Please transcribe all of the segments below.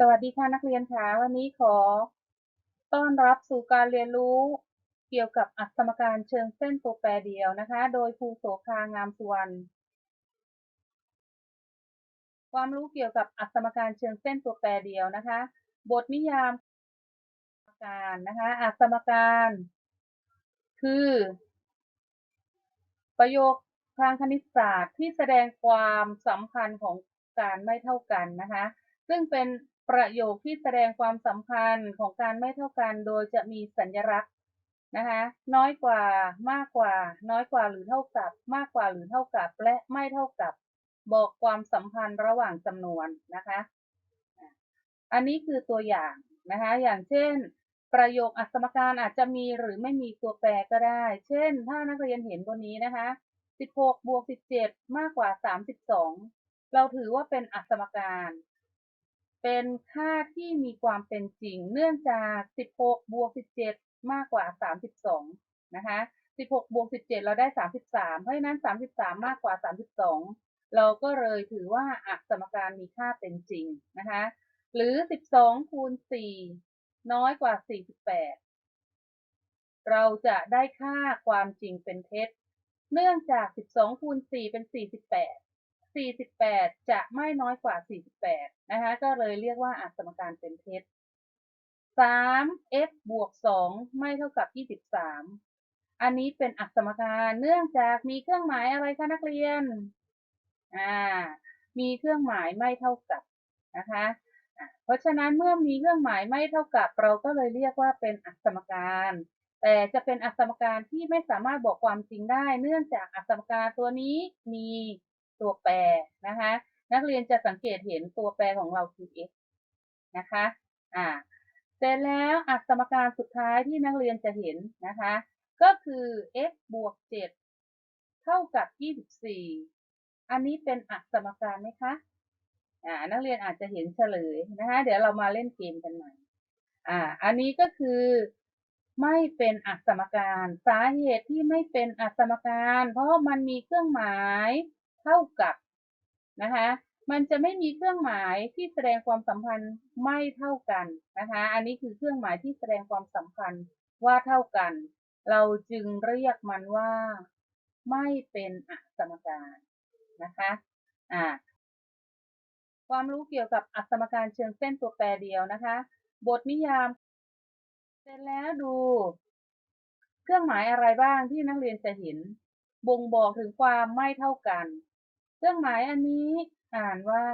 สวัสดีค่ะนักเรียนคะวันนี้ขอ ต้อนรับสู่การเรียนรู้เกี่ยวกับอัสมการเชิงเส้นตัวแปรเดียวนะคะ โดยครูโสภางามสุวรรณความรู้เกี่ยวกับอัสมการเชิงเส้นตัวแปรเดียวนะคะ บทนิยามการนะคะอัสมการ คือ ประโยคทางคณิตศาสตร์ที่แสดงความสัมพันธ์ของการไม่เท่ากันนะคะซึ่งเป็น ประโยคที่แสดงความสัมพันธ์ของการไม่เท่ากัน โดยจะมีสัญลักษณ์นะคะน้อยกว่ามากกว่า น้อยกว่าหรือเท่ากับ มากกว่าหรือเท่ากับ และไม่เท่ากับ บอกความสัมพันธ์ระหว่างจำนวนนะคะ อันนี้คือตัวอย่างนะคะอย่างเช่น ประโยคอัสมการอาจจะมีหรือไม่มีตัวแปรก็ได้ เช่น ถ้านักเรียนเห็นบนนี้นะคะ 16บวก17 มากกว่า 32 เราถือว่าเป็นอัสมการ เป็นค่าที่มีความเป็นจริง เนื่องจาก 16 บวก 17 มากกว่า 32 นะคะ 16 บวก 17 เราได้ 33 เพราะฉะนั้น 33 มากกว่า 32 เราก็เลยถือว่าอักสมการมีค่าเป็นจริงนะคะ หรือ 12 คูณ 4 น้อยกว่า 48 เราจะได้ค่าความจริงเป็นเท็จ เนื่องจาก 12 คูณ 4 เป็น 48 48 จะไม่น้อยกว่า 48 นะคะ ก็เลยเรียกว่าอัสมการเป็นเท็จ 3 x บวก 2 ไม่เท่ากับ 23 อันนี้เป็นอัสมการเนื่องจากมีเครื่องหมายอะไรคะนักเรียน อ่า มีเครื่องหมายไม่เท่ากับนะคะ เพราะฉะนั้นเมื่อมีเครื่องหมายไม่เท่ากับ เราก็เลยเรียกว่าเป็นอัสมการ แต่จะเป็นอัสมการที่ไม่สามารถบอกความจริงได้ เนื่องจากอัสมการตัวนี้มี ตัวแปรนะคะ นักเรียนจะสังเกตเห็นตัวแปรของเราคือ x นะคะอ่าเสร็จแล้วอัสมการสุดท้ายที่นักเรียนจะเห็นนะคะ ก็คือ x บวก 7 เท่ากับ 24 อันนี้เป็นอัสมการไหมคะอ่านักเรียนอาจจะเห็นเฉลยนะคะ เดี๋ยวเรามาเล่นเกมกันใหม่อ่าอันนี้ก็คือไม่เป็นอัสมการ สาเหตุที่ไม่เป็นอัสมการ เพราะมันมีเครื่องหมาย เท่ากับนะคะมันจะไม่มีเครื่องหมายที่แสดงความสัมพันธ์ไม่เท่ากันนะคะอันนี้คือเครื่องหมายที่แสดงความสัมพันธ์ว่าเท่ากัน เราจึงเรียกมันว่าไม่เป็นอสมการนะคะอ่าความรู้เกี่ยวกับอัสมการเชิงเส้นตัวแปรเดียวนะคะ บทนิยาม เสร็จแล้วดู เครื่องหมายอะไรบ้างที่นักเรียนจะเห็น บ่งบอกถึงความไม่เท่ากัน เครื่องหมายอันนี้อ่านว่า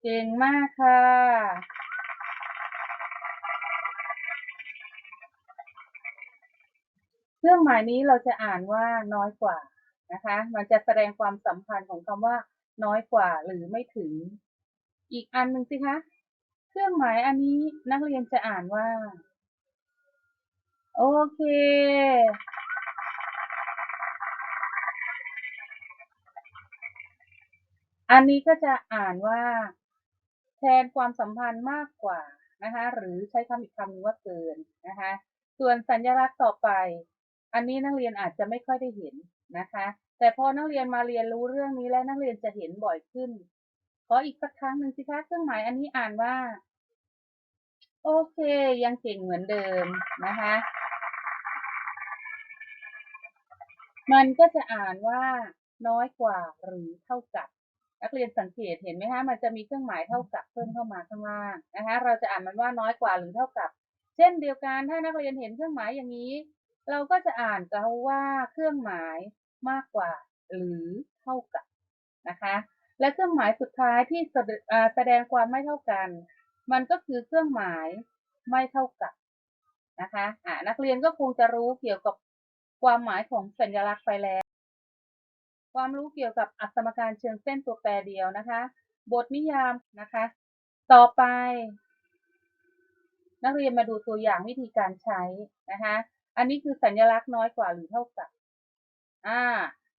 เก่งมากค่ะ เครื่องหมายนี้เราจะอ่านว่าน้อยกว่านะคะ มันจะแสดงความสัมพันธ์ของคำว่า น้อยกว่าหรือไม่ถึง อีกอันหนึ่งสิคะ เครื่องหมายอันนี้นักเรียนจะอ่านว่า โอเค อันนี้ก็จะอ่านว่า แทนความสัมพันธ์มากกว่านะคะ หรือใช้คำอีกคำนึงว่าเกินนะคะ ส่วนสัญลักษณ์ต่อไป อันนี้นักเรียนอาจจะไม่ค่อยได้เห็นนะคะ แต่พอนักเรียนมาเรียนรู้เรื่องนี้แล้วนักเรียนจะเห็นบ่อยขึ้นขออีกสักครั้งหนึ่งสิคะเครื่องหมายอันนี้อ่านว่า โอเค ยังเก่งเหมือนเดิมนะคะ มันก็จะอ่านว่าน้อยกว่าหรือเท่ากับ นักเรียนสังเกตเห็นไหมคะมันจะมีเครื่องหมายเท่ากับเพิ่มเข้ามาข้างล่างนะคะเราจะอ่านมันว่าน้อยกว่าหรือเท่ากับ เช่นเดียวกันถ้านักเรียนเห็นเครื่องหมายอย่างนี้ เราก็จะอ่านเขาว่าเครื่องหมายมากกว่า หรือเท่ากับนะคะ และเครื่องหมายสุดท้ายที่แสดงความไม่เท่ากัน มันก็คือเครื่องหมายไม่เท่ากับนะคะะนักเรียนก็คงจะรู้เกี่ยวกับความหมายของสัญลักษณ์ไปแล้ว ความรู้เกี่ยวกับอัสมการเชิงเส้นตัวแปรเดียวนะคะ บทนิยามนะคะ ต่อไป นักเรียนมาดูตัวอย่างวิธีการใช้นะคะ อันนี้คือสัญลักษณ์น้อยกว่าหรือเท่ากับ อ่า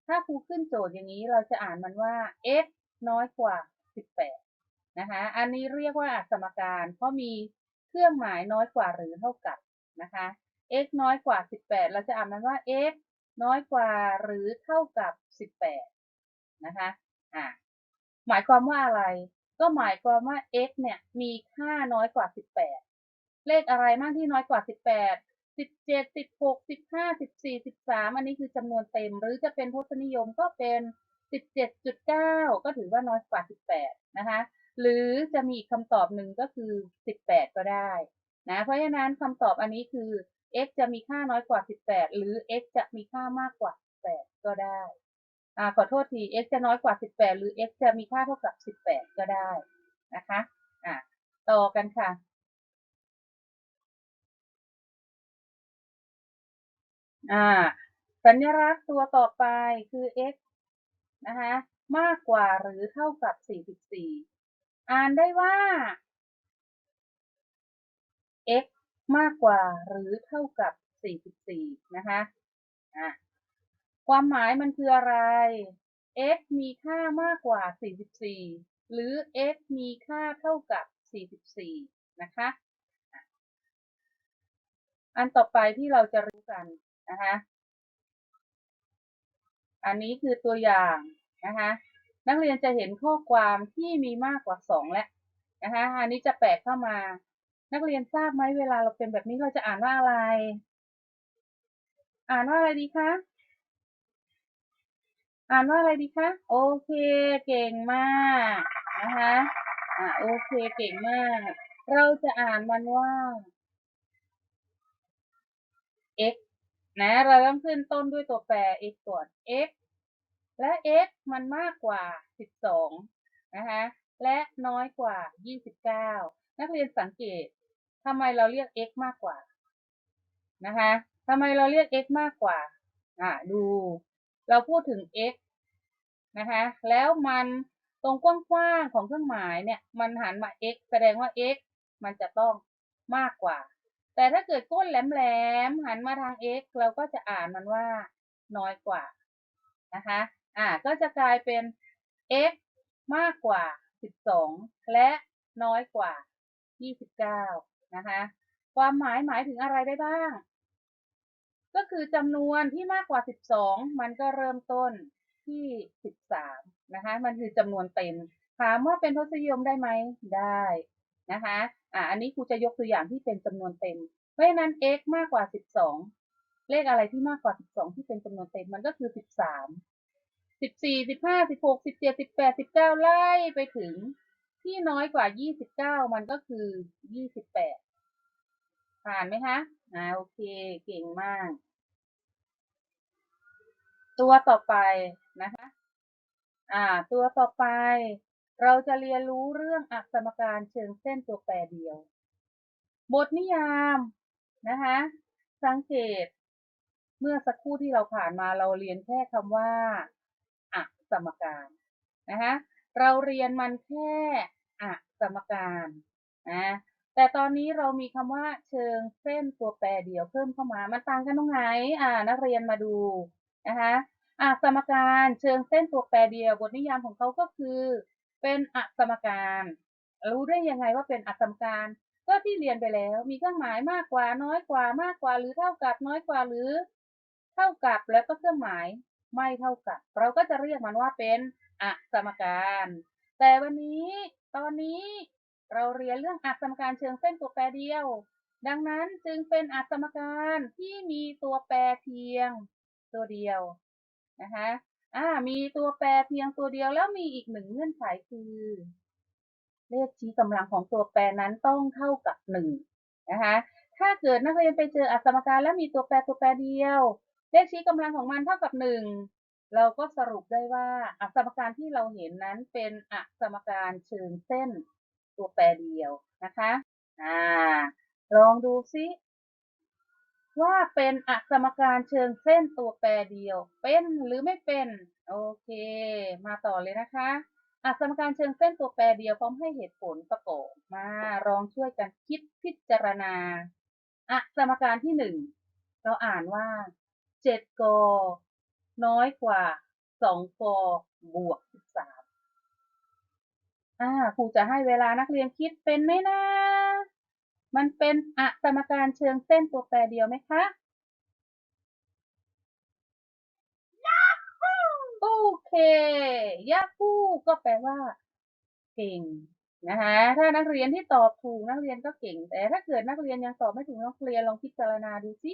ถ้าครูขึ้นโจทย์อย่างนี้เราจะอ่านมันว่า x น้อยกว่า 18 นะคะ อันนี้เรียกว่าอัสมการ เพราะมีเครื่องหมายน้อยกว่าหรือเท่ากับนะคะ x น้อยกว่า 18 เราจะอ่านมันว่า x น้อยกว่าหรือเท่ากับ 18 นะคะ อ่า หมายความว่าอะไร ก็หมายความว่า x เนี่ยมีค่าน้อยกว่า 18 เลขอะไรมากที่น้อยกว่า 18 17 16 15 14 13 อันนี้คือจำนวนเต็ม หรือจะเป็นทศนิยมก็เป็น 17.9 ก็ถือว่าน้อยกว่า 18 นะคะ หรือจะมีอีกคำตอบหนึ่งก็คือ 18 ก็ได้นะ เพราะฉะนั้นคำตอบอันนี้คือ x จะมีค่าน้อยกว่า 18 หรือ x จะมีค่ามากกว่า 18 ก็ได้อ่าขอโทษที x จะน้อยกว่า 18 หรือ x จะมีค่าเท่ากับ 18 ก็ได้นะคะอ่าต่อกันค่ะ อ่า สัญลักษณ์ตัวต่อไปคือ x นะคะมากกว่าหรือเท่ากับ 44 อ่านได้ว่า x มากกว่าหรือเท่ากับ 44 นะคะอะความหมายมันคืออะไร x มีค่ามากกว่า 44 หรือ x มีค่าเท่ากับ 44 นะคะ อันต่อไปที่เราจะรู้กันนะคะ อันนี้คือตัวอย่างนะคะ นักเรียนจะเห็นข้อความที่มีมากกว่า 2 แล้วนะคะ อันนี้จะแปะเข้ามา นักเรียนทราบไหมเวลาเราเป็นแบบนี้เราจะอ่านว่าอะไร อ่านว่าอะไรดีคะอ่านว่าอะไรดีคะโอเคเก่งมากนะคะอ่าโอเคเก่งมาก เราจะอ่านมันว่า x นะเราต้องขึ้นต้นด้วยตัวแปร x ก่อน x และ x มันมากกว่า 12 นะคะ และน้อยกว่า 29 นักเรียนสังเกต ทำไมเราเรียก x มากกว่านะคะทำไมเราเรียก x มากกว่า อ่าดู เราพูดถึง x นะคะ แล้วมันตรงกว้างๆของเครื่องหมายเนี่ย มันหันมา x แสดงว่า x มันจะต้องมากกว่า แต่ถ้าเกิดก้นแหลมๆหันมาทาง x เราก็จะอ่านมันว่าน้อยกว่านะคะ อ่า ก็จะกลายเป็น x มากกว่า 12 และน้อยกว่า 29 นะคะ ความหมายหมายถึงอะไรได้บ้าง ก็คือจำนวนที่มากกว่า 12 มันก็เริ่มต้นที่ 13 นะคะ มันคือจำนวนเต็ม ถามว่าเป็นทศนิยมได้ไหม ได้นะคะ อ่า อันนี้ครูจะยกตัวอย่างที่เป็นจำนวนเต็ม เพราะฉะนั้น x มากกว่า 12 เลขอะไรที่มากกว่า 12 ที่เป็นจำนวนเต็มมันก็คือ 13 14 15 16 17 18 19 ไล่ไปถึง ที่น้อยกว่า 29 มันก็คือ 28 ผ่านไหมคะอ่าโอเค เก่งมาก ตัวต่อไปนะคะ อ่า ตัวต่อไป เราจะเรียนรู้เรื่องอักษรการเชิงเส้นตัวแปรเดียว บทนิยามนะคะ สังเกต เมื่อสักครู่ที่เราผ่านมาเราเรียนแค่คำว่าอักษรการนะคะเราเรียนมันแค่ อักษรการนะแต่ตอนนี้เรามีคำว่าเชิงเส้นตัวแปรเดียวเพิ่มเข้ามา มันต่างกันตรงไหนอ่านักเรียนมาดูนะคะอักษรการเชิงเส้นตัวแปรเดียวบทนิยามของเขาก็คือ เป็นอักษรการรู้ได้ยังไงว่าเป็นอักษรการก็ที่เรียนไปแล้วมีเครื่องหมายมากกว่าน้อยกว่ามากกว่าหรือเท่ากับน้อยกว่าหรือ เท่ากับแล้วก็เครื่องหมายไม่เท่ากับ เราก็จะเรียกมันว่าเป็นอักษรการ แต่วันนี้ ตอนนี้เราเรียนเรื่องอักษรการเชิงเส้นตัวแปรเดียว ดังนั้นจึงเป็นอักษรการที่มีตัวแปรเพียงตัวเดียวนะคะอ่ามีตัวแปรเพียงตัวเดียวแล้วมีอีกหนึ่งเงื่อนไขคือ เลขชี้กำลังของตัวแปรนั้นต้องเท่ากับหนึ่งนะคะถ้าเกิดนักเรียนไปเจออักษรการแล้วมีตัวแปรตัวแปรเดียว เลขชี้กำลังของมันเท่ากับหนึ่ง เราก็สรุปได้ว่าอักษรการที่เราเห็นนั้นเป็นอักษรการเชิงเส้นตัวแปรเดียวนะคะอ่าลองดูซิว่าเป็นอักษรการเชิงเส้นตัวแปรเดียว เป็นหรือไม่เป็น โอเค มาต่อเลยนะคะ อักษรการเชิงเส้นตัวแปรเดียวพร้อมให้เหตุผลประกอบมาลองช่วยกันคิดพิจารณา อักษรการที่หนึ่งเราอ่านว่าเจ็ดก น้อยกว่าสองกบวกสิบสามอ่าครูจะให้เวลานักเรียนคิดเป็นไหมนะ มันเป็นอักษรการเชิงเส้นตัวแปรเดียวไหมคะโอเคยาคูก็แปลว่า เก่งนะคะถ้านักเรียนที่ตอบถูกนักเรียนก็เก่ง แต่ถ้าเกิดนักเรียนยังตอบไม่ถูกนักเรียนลองพิจารณาดูสิ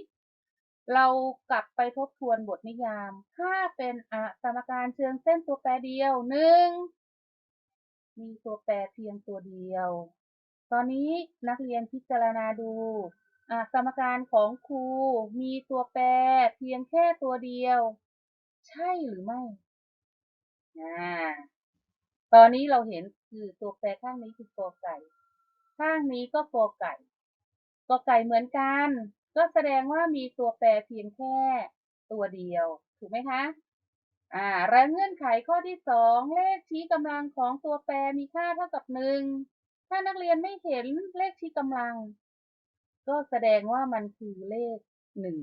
เรากลับไปทบทวนบทนิยาม ถ้าเป็นอสมการเชิงเส้นตัวแปรเดียวหนึ่งมีตัวแปรเพียงตัวเดียว ตอนนี้นักเรียนพิจารณาดูอสมการของครูมีตัวแปรเพียงแค่ตัวเดียว ใช่หรือไม่ตอนนี้เราเห็นคือตัวแปรข้างนี้คือกอไก่ ข้างนี้ก็กอไก่กอไก่เหมือนกัน ก็แสดงว่ามีตัวแปรเพียงแค่ตัวเดียว ถูกไหมคะ อ่าและเงื่อนไขข้อที่สองเลขชี้กำลังของตัวแปรมีค่าเท่ากับหนึ่งถ้านักเรียนไม่เห็นเลขชี้กำลัง ก็แสดงว่ามันคือเลขหนึ่ง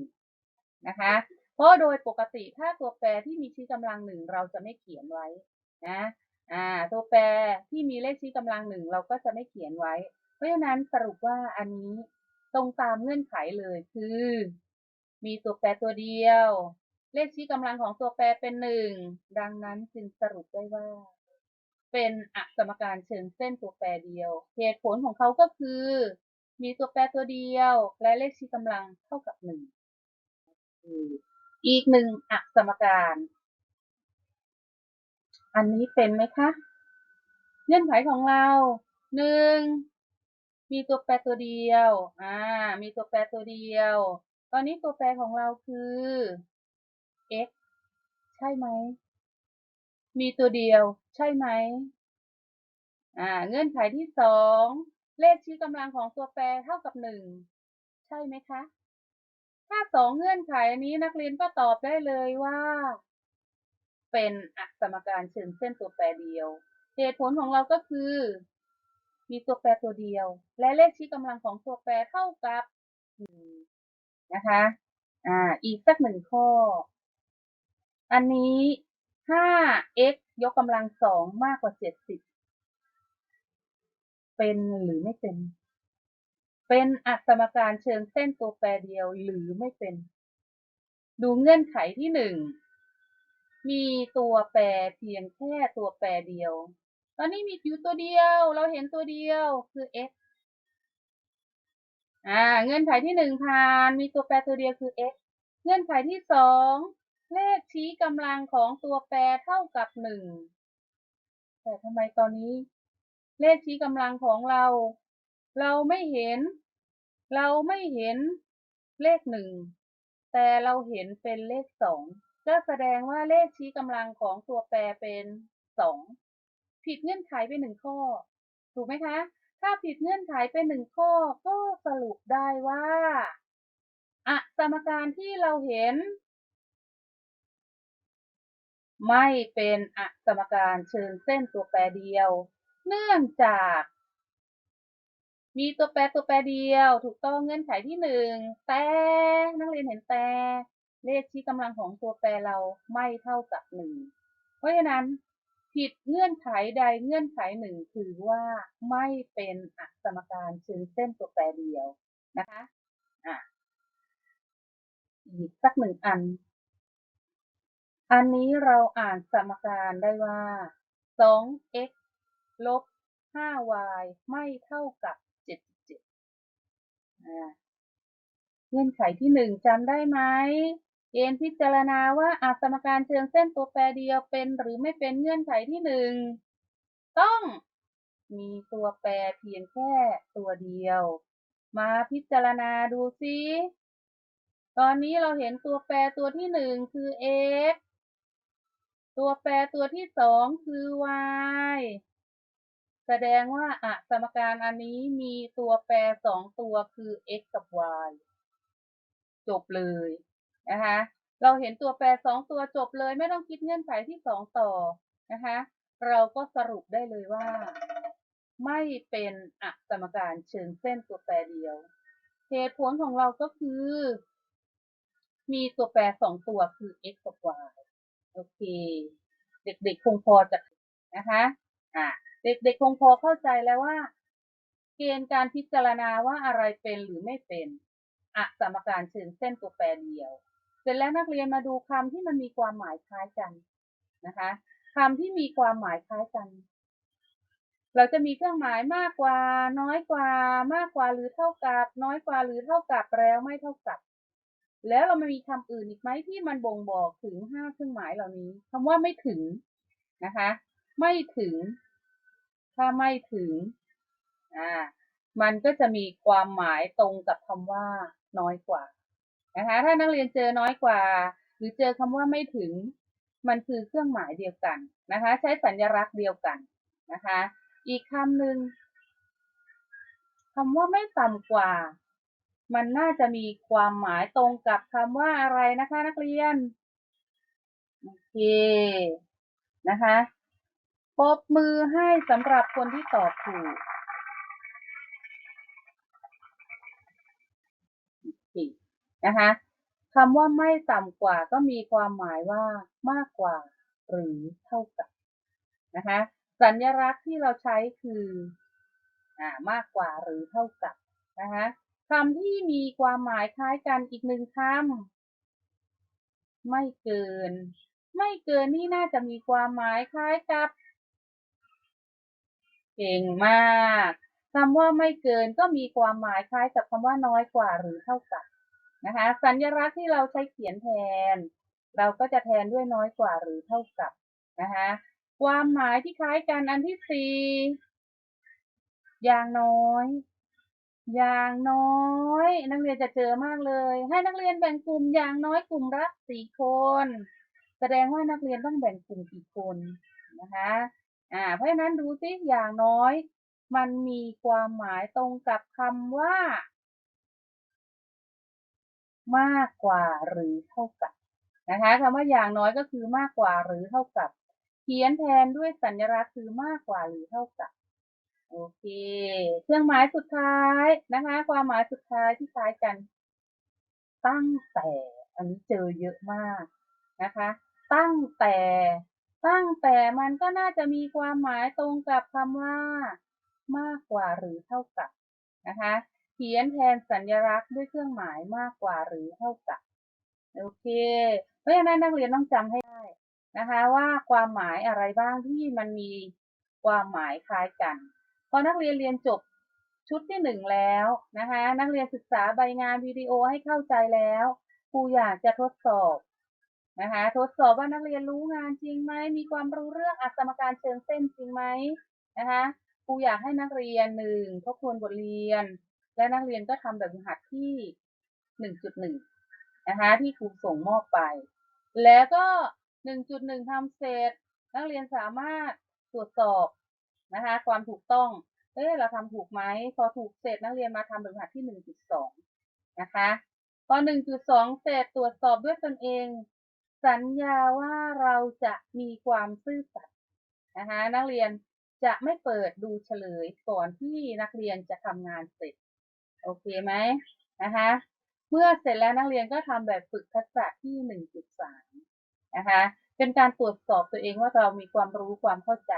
นะคะ เพราะโดยปกติถ้าตัวแปรที่มีชี้กำลังหนึ่งเราจะไม่เขียนไว้นะ อ่า ตัวแปรที่มีเลขชี้กำลังหนึ่งเราก็จะไม่เขียนไว้ เพราะฉะนั้นสรุปว่าอันนี้ ตรงตามเงื่อนไขเลยคือ มีตัวแปรตัวเดียว เลขชี้กำลังของตัวแปรเป็นหนึ่งดังนั้นจึงสรุปได้ว่า เป็นอสมการเชิงเส้นตัวแปรเดียว เหตุผลของเขาก็คือ มีตัวแปรตัวเดียว และเลขชี้กำลังเท่ากับหนึ่งอีกหนึ่งอสมการ อันนี้เป็นไหมคะ เงื่อนไขของเราหนึ่ง มีตัวแปรตัวเดียว อ่า มีตัวแปรตัวเดียว ตอนนี้ตัวแปรของเราคือ x ใช่ไหม มีตัวเดียว ใช่ไหม อ่า เงื่อนไขที่สอง เลขชี้กำลังของตัวแปรเท่ากับหนึ่ง ใช่ไหมคะ ถ้าสองเงื่อนไขนี้นักเรียนก็ตอบได้เลยว่า เป็นอสมการเชิงเส้นตัวแปรเดียว เหตุผลของเราก็คือ มีตัวแปรตัวเดียว และเลขชี้กำลังของตัวแปรเท่ากับนะคะ อ่า อีกสักหนึ่งข้อ อันนี้ 5x ยกกำลังสองมากกว่า 70 เป็นหรือไม่เป็น เป็นอัสมการเชิงเส้นตัวแปรเดียวหรือไม่เป็น ดูเงื่อนไขที่หนึ่ง มีตัวแปรเพียงแค่ตัวแปรเดียว ตอนนี้มีอยู่ตัวเดียว เราเห็นตัวเดียวคือ x อ่า เงื่อนไขที่หนึ่งผ่าน มีตัวแปรตัวเดียวคือ x เงื่อนไขที่สองเลขชี้กำลังของตัวแปรเท่ากับหนึ่งแต่ทำไมตอนนี้ เลขชี้กำลังของเรา เราไม่เห็น เราไม่เห็นเลขหนึ่งแต่เราเห็นเป็นเลขสองก็แสดงว่าเลขชี้กำลังของตัวแปรเป็นสอง ผิดเงื่อนไขไปหนึ่งข้อ ถูกไหมคะ ถ้าผิดเงื่อนไขเป็นหนึ่งข้อก็สรุปได้ว่าอะสมการที่เราเห็น ไม่เป็นอะสมการเชิงเส้นตัวแปรเดียว เนื่องจาก มีตัวแปรตัวแปรเดียว ถูกต้องเงื่อนไขที่หนึ่งแต่นักเรียนเห็นแต่เลขชี้กำลังของตัวแปรเราไม่เท่ากับหนึ่งเพราะฉะนั้น ผิดเงื่อนไขใดเงื่อนไขหนึ่งถือว่าไม่เป็นอะสมการเชิงเส้นตัวแปรเดียวนะคะอะอีกสักหนึ่งอัน อันนี้เราอ่านสมการได้ว่า 2x ลบ 5y ไม่เท่ากับ 77เงื่อนไขที่หนึ่งจำได้ไหม เกณฑ์พิจารณาว่าอาสมการเชิงเส้นตัวแปรเดียวเป็นหรือไม่เป็นเงื่อนไขที่หนึ่งต้องมีตัวแปรเพียงแค่ตัวเดียว มาพิจารณาดูซิตอนนี้เราเห็นตัวแปรตัวที่หนึ่งคือ x ตัวแปรตัวที่สองคือ y แสดงว่าอะสมการอันนี้มีตัวแปรสองตัวคือ x กับ y จบเลย นะคะเราเห็นตัวแปรสองตัวจบเลย ไม่ต้องคิดเงื่อนไขที่สองต่อนะคะเราก็สรุปได้เลยว่า ไม่เป็นอสมการเชิงเส้นตัวแปรเดียวเหตุผลของเราก็คือ มีตัวแปรสองตัวคือ x กับ y โอเค เด็กๆคงพอจะนะคะอ่าเด็กๆคงพอเข้าใจแล้วว่า เกณฑ์การพิจารณาว่าอะไรเป็นหรือไม่เป็นอสมการเชิงเส้นตัวแปรเดียว ร็จแล้วนักเรียนมาดูคำที่มันมีความหมายคล้ายกันนะคะคำที่มีความหมายคล้ายกัน เราจะมีเครื่องหมายมากกว่า น้อยกว่า มากกว่าหรือเท่ากับ น้อยกว่าหรือเท่ากับแล้วไม่เท่ากับ แล้วเรามามีคำอื่นอีกไหมที่มันบ่งบอกถึงห้าเครื่องหมายเหล่านี้คำว่าไม่ถึงนะคะ ไม่ถึง ถ้าไม่ถึงอ่ามันก็จะมีความหมายตรงกับคำว่าน้อยกว่า นะคะ ถ้านักเรียนเจอน้อยกว่า หรือเจอคำว่าไม่ถึง มันคือเครื่องหมายเดียวกันนะคะ ใช้สัญลักษณ์เดียวกันนะคะ อีกคำหนึ่งคำว่าไม่ต่ำกว่า มันน่าจะมีความหมายตรงกับคำว่าอะไรนะคะ นักเรียนโอเคนะคะปรบมือให้สำหรับคนที่ตอบถูกโอเค นะคะคำว่าไม่ต่ำกว่าก็มีความหมายว่ามากกว่า หรือเท่ากับนะคะสัญลักษณ์ที่เราใช้คืออ่ามากกว่าหรือเท่ากับนะคะคำที่มีความหมายคล้ายกันอีกหนึ่งคำไม่เกิน ไม่เกินนี่น่าจะมีความหมายคล้ายกับ เก่งมากคำว่าไม่เกินก็มีความหมายคล้ายกับคำว่าน้อยกว่าหรือเท่ากับ นะคะ สัญลักษณ์ที่เราใช้เขียนแทน เราก็จะแทนด้วยน้อยกว่าหรือเท่ากับนะคะความหมายที่คล้ายกันอันที่สี่อย่างน้อย อย่างน้อย นักเรียนจะเจอมากเลย ให้นักเรียนแบ่งกลุ่มอย่างน้อยกลุ่มละสี่คน แสดงว่านักเรียนต้องแบ่งกลุ่มกี่คนนะคะอ่าเพราะฉะนั้นดูซิอย่างน้อย มันมีความหมายตรงกับคำว่า มากกว่าหรือเท่ากับนะคะคำว่าอย่างน้อยก็คือมากกว่าหรือเท่ากับ เขียนแทนด้วยสัญลักษณ์คือมากกว่าหรือเท่ากับโอเค เครื่องหมายสุดท้ายนะคะ ความหมายสุดท้ายที่คล้ายกัน ตั้งแต่อันนี้เจอเยอะมากนะคะ ตั้งแต่ ตั้งแต่มันก็น่าจะมีความหมายตรงกับคำว่า มากกว่าหรือเท่ากับนะคะ ขียนแทนสัญลักษณ์ด้วยเครื่องหมายมากกว่าหรือเท่ากับ โอเค เพราะฉะนั้นนักเรียนต้องจำให้ได้นะคะว่าความหมายอะไรบ้างที่มันมีความหมายคล้ายกัน พอนักเรียนเรียนจบชุดที่หนึ่งแล้วนะคะนักเรียนศึกษาใบงานวิดีโอให้เข้าใจแล้วครูอยากจะทดสอบนะคะทดสอบว่านักเรียนรู้งานจริงไหมมีความรู้เรื่องอัสมการเชิงเส้นจริงไหมนะคะครูอยากให้นักเรียนหนึ่งทบทวนบทเรียน และนักเรียนก็ทำแบบฝึกหัดที่หนึ่งจุดหนึ่งนะคะที่ครูส่งมอบไป แล้วก็หนึ่งจุดหนึ่งทำเสร็จ นักเรียนสามารถตรวจสอบนะคะความถูกต้องเอ๊ะเราทำถูกไหมพอถูกเสร็จนักเรียนมาทำแบบฝึกหัดที่หนึ่งจุดสองนะคะพอหนึ่งจุดสองเสร็จตรวจสอบด้วยตนเอง สัญญาว่าเราจะมีความซื่อสัตย์นะคะนักเรียนจะไม่เปิดดูเฉลยก่อนที่นักเรียนจะทำงานเสร็จ โอเคไหมนะคะ เมื่อเสร็จแล้วนักเรียนก็ทำแบบฝึกทักษะที่หนึ่งจุดสามนะคะ เป็นการตรวจสอบตัวเองว่าเรามีความรู้ความเข้าใจ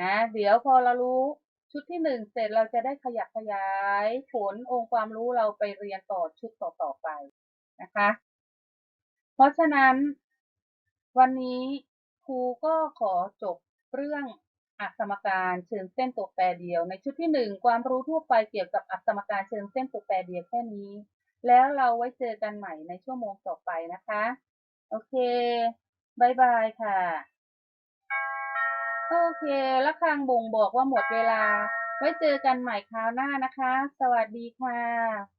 นะเดี๋ยวพอเรารู้ชุดที่หนึ่งเสร็จเราจะได้ขยับขยายผลองค์ความรู้เราไปเรียนต่อชุดต่อๆไปนะคะ เพราะฉะนั้นวันนี้ครูก็ขอจบเรื่อง อักษมการเชิงเส้นตัวแปรเดียว ในชุดที่หนึ่งความรู้ทั่วไปเกี่ยวกับอักษมการเชิงเส้นตัวแปรเดียวแค่นี้ แล้วเราไว้เจอกันใหม่ในชั่วโมงต่อไปนะคะ โอเคบายบายค่ะ โอเคแล้วคางบ่งบอกว่าหมดเวลา ไว้เจอกันใหม่คราวหน้านะคะ สวัสดีค่ะ